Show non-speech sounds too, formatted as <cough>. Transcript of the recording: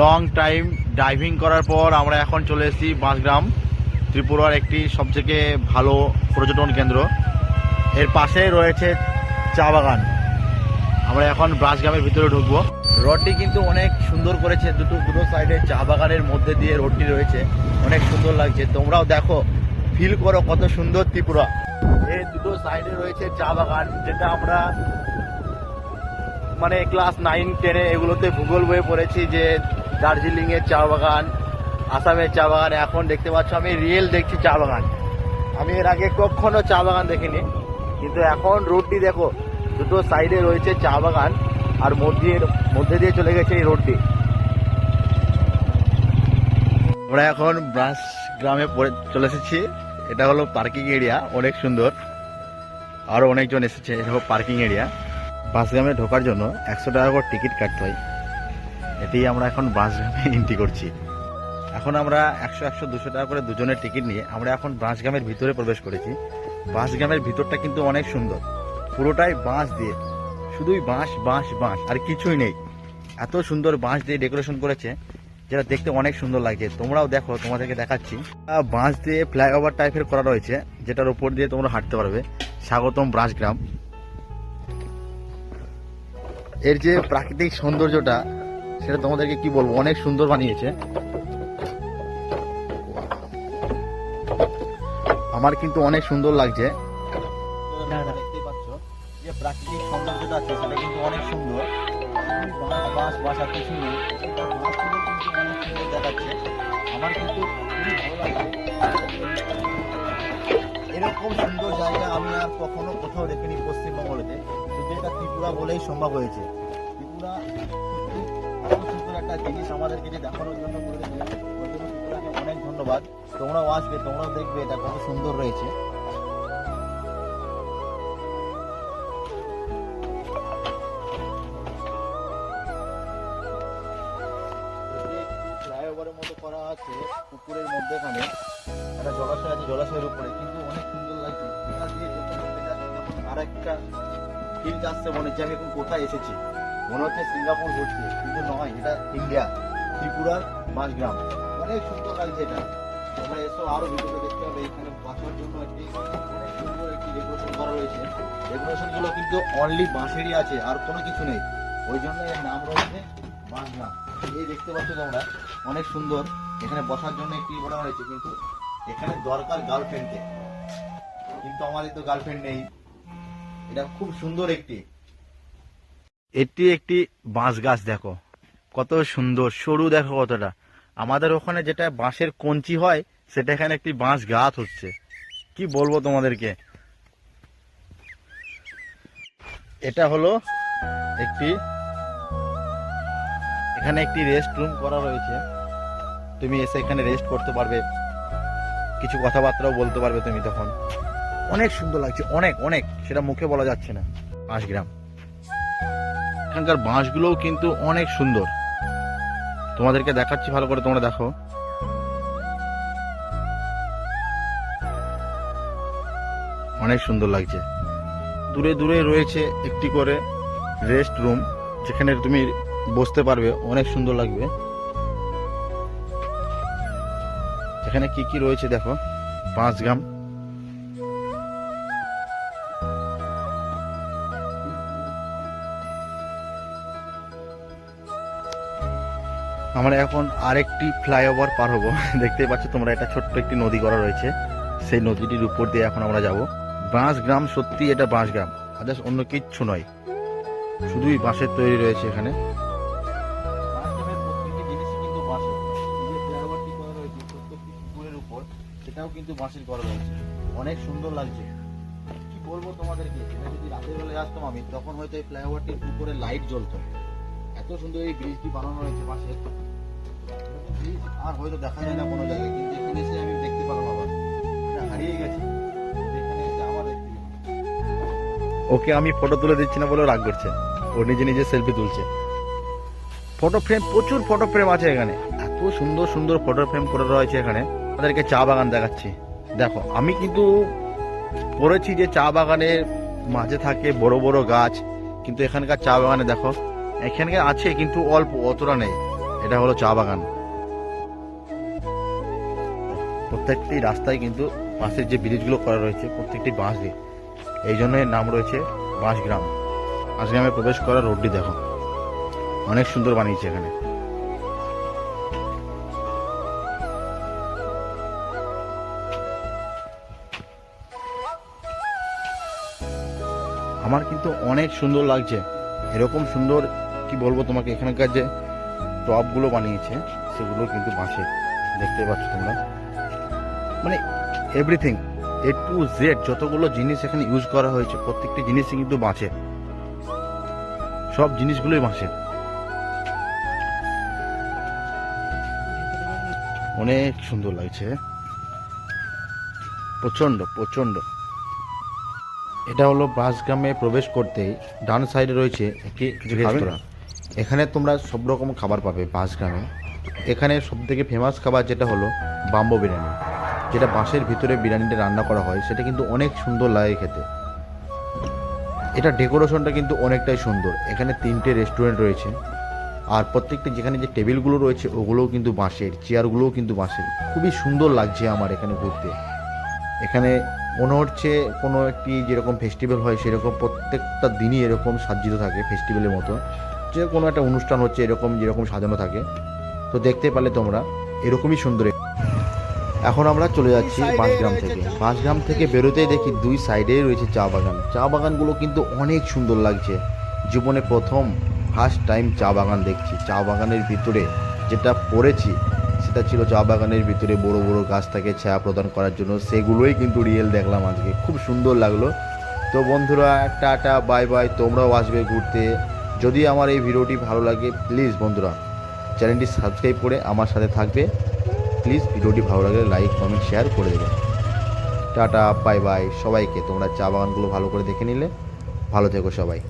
Long time diving করার পর আমরা এখন চলে এসেছি বাঁশগ্রাম, ত্রিপুরার একটি সবথেকে ভালো পর্যটন কেন্দ্র। এর পাশে রয়েছে চা বাগান। আমরা এখন ব্রাসগ্রামের ভিতরে ঢুকবো। রোডটি কিন্তু অনেক সুন্দর করেছে, দুটো দুটো সাইডে চা বাগানের মধ্যে দিয়ে রোডটি রয়েছে। অনেক সুন্দর লাগছে। তোমরাও দেখো ফিল করো কত সুন্দর ত্রিপুরা। এই দুটো সাইডে রয়েছে চা বাগান, যেটা আমরা মানে ক্লাস নাইন টেনে এগুলোতে ভূগোল বইয়ে পড়েছি যে দার্জিলিং এর চা বাগান আসামের চা বাগান, এখন দেখতে পাচ্ছ আমি রিয়েল দেখছি চা বাগান। আমি এর আগে কখনো চা বাগান দেখিনি, কিন্তু এখন রোডটি দেখো, দুটো সাইডে রয়েছে চা বাগান, আর মধ্যে মধ্যে দিয়ে চলে গেছে এই রোডটি। আমরা এখন ব্রাস গ্রামে চলে এসেছি। এটা হলো পার্কিং এরিয়া অনেক সুন্দর। আরও অনেকজন এসেছে এটা হলো পার্কিং এরিয়া বাসগ্রামে ঢোকার জন্য একশো টাকা করে টিকিট কাটতে হয়। এটি আমরা এখন বাসগ্রামে এন্ট্রি করছি। এখন আমরা একশো একশো দুশো টাকা করে দুজনের টিকিট নিয়ে আমরা এখন বাঁশগ্রামের ভিতরে প্রবেশ করেছি। বাঁশগ্রামের ভিতরটা কিন্তু অনেক সুন্দর। পুরোটাই বাঁশ দিয়ে। শুধুই বাঁশ বাঁশ বাঁশ, আর কিছুই নেই। এত সুন্দর বাঁশ দিয়ে ডেকোরেশন করেছে, যেটা দেখতে অনেক সুন্দর লাগছে তোমরাও দেখো, তোমাদেরকে দেখাচ্ছি। বাঁশ দিয়ে ফ্লাইওভার টাইপের করা রয়েছে, যেটার উপর দিয়ে তোমরা হাঁটতে পারবে। স্বাগতম ব্রাসগ্রাম এর যে প্রাকৃতিক সৌন্দর্যটা সেটা তোমাদেরকে কি বলব? অনেক সুন্দর বানিয়েছে। আমার কিন্তু অনেক সুন্দর লাগছে। যে প্রাকৃতিক সৌন্দর্যটা আছে সেটা কিন্তু অনেক সুন্দর। বাঁশ বাঁশ আর কিছু নেই। দেখাচ্ছে। আমার কিন্তু এরকম সুন্দর জায়গা আমি আর কখনো কোথাও দেখিনি পশ্চিমবঙ্গতে। শুধু এটা ত্রিপুরা বলেই সম্ভব হয়েছে। একটা জিনিস আমাদেরকে যে দেখানোর জন্য অনেক ধন্যবাদ। তোমরাও আসবে, তোমরাও দেখবে, এটা কত সুন্দর রয়েছে। ফ্লাইওভারের মতো করা আছে পুকুরের মধ্যেখানে। একটা জলাশয় আছে, জলাশয়ের উপরে। কিন্তু অনেক সুন্দর লাগছে। আর একটা ফিল আসছে মনে হচ্ছে আমি কোথায় এসেছি। মনে হচ্ছে সিঙ্গাপুর ঘুরছি কিন্তু নয়, এটা ইন্ডিয়া ত্রিপুরার মাঝগ্রাম। অনেক সুন্দর লাগছে এটা। তোমরা এসো, আরও ভিডিওতে দেখতে হবে, এখানে বসার জন্য একটি, অনেক সুন্দর একটি ডেকোরেশন করা রয়েছে। ডেকোরেশনগুলো কিন্তু অনলি বাঁশেরই আছে, আর কোনো কিছু নেই। ওই জন্য এর নাম রয়েছে বাঁশগ্রাম এই দেখতে পাচ্ছ তোমরা, অনেক সুন্দর। এখানে বসার জন্য একটি বানানো হয়েছে কিন্তু এখানে দরকার গার্লফ্রেন্ডকে কিন্তু আমাদের তো গার্লফ্রেন্ড নেই। এটা খুব সুন্দর একটি। এটি একটি বাঁশ গাছ, দেখো। কত সুন্দর, সরু দেখো কতটা। আমাদের ওখানে যেটা বাঁশের কঞ্চি হয়, সেটা এখানে একটি বাঁশ গাছ হচ্ছে। কি বলব তোমাদেরকে? এটা হলো একটি, এখানে একটি রেস্ট রুম করা রয়েছে। তুমি এসে এখানে রেস্ট করতে পারবে। কিছু কথাবার্তাও বলতে পারবে তুমি তখন। অনেক সুন্দর লাগছে, অনেক অনেক। সেটা মুখে বলা যাচ্ছে না। বাঁশগ্রাম এখানকার বাঁশগুলোও কিন্তু অনেক সুন্দর। তোমাদেরকে দেখাচ্ছি, ভালো করে তোমরা দেখো। অনেক সুন্দর লাগছে। দূরে দূরে রয়েছে একটি করে রেস্ট রুম, যেখানে তুমি বসতে পারবে, অনেক সুন্দর লাগবে। এখানে কি কি রয়েছে দেখো? পাঁচগ্রাম আমরা এখন আরেকটি ফ্লাইওভার পার হব। <laughs> দেখতেই পাচ্ছ তোমরা এটা ছোট্ট একটি নদী করা রয়েছে। সেই নদীটির উপর দিয়ে এখন আমরা যাব। বাঁশ গ্রাম সত্যি এটা বাঁশ গ্রাম। আদার্স অন্য কিচ্ছু নয়। শুধুই বাঁশের তৈরি রয়েছে এখানে। বাঁশের। অনেক সুন্দর লাগছে। বলব আমি, তখন হয়তো এই ফ্লাইওভারটির উপরে লাইট জ্বলতো। এত সুন্দর এই ব্রিজটি বানানো হয়েছে ব্রিজ আর হয়তো দেখা যায় না কোনো জায়গায়, কিন্তু এখানে এসে আমি দেখতে পেলাম আবার। হারিয়ে গেছে। ওকে আমি ফটো তুলে দিচ্ছি না বলে রাগ করছে। ও নিজে নিজে সেলফি তুলছে। ফটো ফ্রেম প্রচুর ফটো ফ্রেম আছে এখানে। এত সুন্দর সুন্দর ফটো ফ্রেম করে রয়েছে এখানে। আমাদেরকে চা বাগান দেখাচ্ছি। দেখো, আমি কিন্তু পড়েছি যে চা বাগানের মাঝে থাকে বড় বড় গাছ, কিন্তু এখানকার চা বাগানে দেখো, এখানকার আছে কিন্তু অল্প, অতটা নেই। এটা হলো চা বাগান। প্রত্যেকটি রাস্তায় কিন্তু বাঁশের যে ব্রিজগুলো করা রয়েছে, প্রত্যেকটি বাঁশ দিয়ে। এই জন্য নাম রয়েছে বাঁশগ্রাম বাঁশগ্রামে প্রবেশ করা রোডটি দেখো। অনেক সুন্দর বানিয়েছে এখানে। আমার কিন্তু অনেক সুন্দর লাগছে। এরকম সুন্দর, কি বলব তোমাকে, এখানকার যে টপগুলো বানিয়েছে, সেগুলো কিন্তু বাঁশের দেখতে পাচ্ছ তোমরা। মানে এভরিথিং এ টু জেড যতগুলো জিনিস এখানে ইউজ করা হয়েছে প্রত্যেকটি জিনিসই কিন্তু বাঁচে। সব জিনিসগুলোই বাঁচে। অনেক সুন্দর লাগছে। প্রচণ্ড প্রচণ্ড এটা হলো বাসগ্রামে প্রবেশ করতেই ডান সাইডে রয়েছে একটি রেস্তোরাঁ। এখানে তোমরা সব রকম খাবার পাবে বাসগ্রামে এখানে সব থেকে ফেমাস খাবার যেটা হলো বাম্বো বিরিয়ানি। যেটা বাঁশের ভিতরে বিরিয়ানিটা রান্না করা হয়, সেটা কিন্তু অনেক সুন্দর লাগে খেতে। এটা ডেকোরেশনটা কিন্তু অনেকটাই সুন্দর। এখানে তিনটে রেস্টুরেন্ট রয়েছে। আর প্রত্যেকটি যেখানে যে টেবিলগুলো রয়েছে, ওগুলোও কিন্তু বাঁশের, চেয়ারগুলোও কিন্তু বাঁশের। খুবই সুন্দর লাগছে আমার এখানে ঘুরতে। এখানে মনে হচ্ছে কোনো একটি যেরকম ফেস্টিভ্যাল হয়, সেরকম প্রত্যেকটা দিনই এরকম সাজ্জিত থাকে ফেস্টিভ্যালের মতো। যে কোনো একটা অনুষ্ঠান হচ্ছে, এরকম যেরকম সাজানো থাকে। তো দেখতে পারলে তোমরা, এরকমই সুন্দর এখন আমরা চলে যাচ্ছি বাঁশগ্রাম থেকে। বাঁশগ্রাম থেকে বেরোতেই দেখি দুই সাইডেই রয়েছে চা বাগান। চা বাগানগুলো কিন্তু অনেক সুন্দর লাগছে। জীবনে প্রথম ফার্স্ট টাইম চা বাগান দেখছি। চা বাগানের ভিতরে যেটা পড়েছি সেটা ছিল চা বাগানের ভিতরে বড় বড় গাছ থাকে ছায়া প্রদান করার জন্য। সেগুলোই কিন্তু রিয়েল দেখলাম আজকে। খুব সুন্দর লাগল। তো বন্ধুরা টাটা বাই বাই তোমরাও আসবে ঘুরতে। যদি আমার এই ভিডিওটি ভালো লাগে প্লিজ বন্ধুরা চ্যানেলটি সাবস্ক্রাইব করে আমার সাথে থাকবে। প্লিজ ভিডিওটি ভালো লাগলে লাইক, কমেন্ট, শেয়ার করে দেবেন। টাটা, বাই বাই, সবাইকে। তোমরা চা বাগানগুলো ভালো করে দেখে নিলে। ভালো থেকো সবাই।